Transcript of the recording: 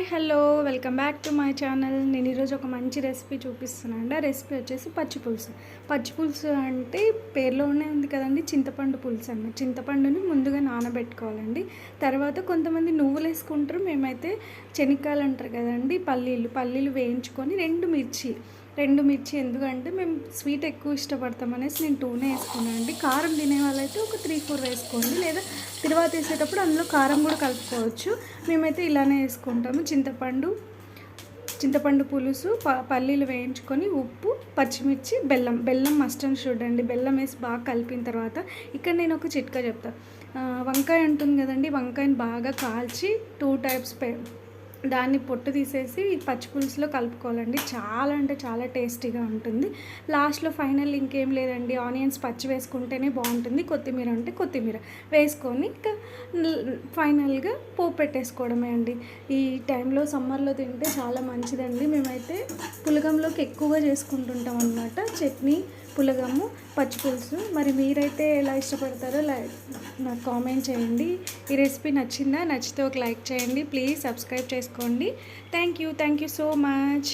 Hi hello. Welcome back to my channel. నేను ఈరోజు ఒక మంచి రెసిపీ చూపిస్తున్నాను అండి. ఆ రెసిపీ వచ్చేసి పచ్చి పులుసు. పచ్చి పులుసు అంటే పేరులోనే ఉంది కదండి చింతపండు పులుసు అన్నమాట. చింతపండుని ముందుగా నానబెట్టుకోవాలండి. తర్వాత కొంతమంది నువ్వులు వేసుకుంటారు. మేమైతే శనక్కాయలు అంటారు కదండి పల్లీలు. పల్లీలు వేయించుకొని రెండు మిర్చి రెండు మిర్చి ఎందుకంటే మేము స్వీట్ ఎక్కువ ఇష్టపడతాం అనేసి నేను టూనే వేసుకున్నాను అండి. కారం తినే వాళ్ళైతే ఒక త్రీ ఫోర్ వేసుకోండి. లేదా తిరువాత వేసేటప్పుడు అందులో కారం కూడా కలుపుకోవచ్చు. మేమైతే ఇలానే వేసుకుంటాము. చింతపండు చింతపండు పులుసు ప పల్లీలు వేయించుకొని ఉప్పు పచ్చిమిర్చి బెల్లం బెల్లం మస్ట్ అండ్ షుడ్ అండి. బెల్లం వేసి బాగా కలిపిన తర్వాత ఇక్కడ నేను ఒక చిట్కా చెప్తాను వంకాయ ఉంటుంది కదండి వంకాయని బాగా కాల్చి టూ టైప్స్ దాన్ని పొట్టు తీసేసి పచ్చిపులుసులో పచ్చి పులుసులో కలుపుకోవాలండి. చాలా అంటే చాలా టేస్టీగా ఉంటుంది. లాస్ట్లో ఫైనల్ ఇంకేం లేదండి. ఆనియన్స్ పచ్చి వేసుకుంటేనే బాగుంటుంది. కొత్తిమీర అంటే కొత్తిమీర వేసుకొని ఇంకా ఫైనల్గా పోపు పెట్టేసుకోవడమే అండి. ఈ టైంలో సమ్మర్లో తింటే చాలా మంచిదండి. మేమైతే పులగంలోకి ఎక్కువగా చేసుకుంటుంటాం అనమాట చట్నీ పులగము పచ్చి పులుసు. మరి మీరైతే ఎలా ఇష్టపడతారో నాకు కామెంట్ చేయండి. ఈ రెసిపీ నచ్చిందా? నచ్చితే ఒక లైక్ చేయండి. ప్లీజ్ సబ్స్క్రైబ్ చేసుకోండి. Thank you. Thank you so much.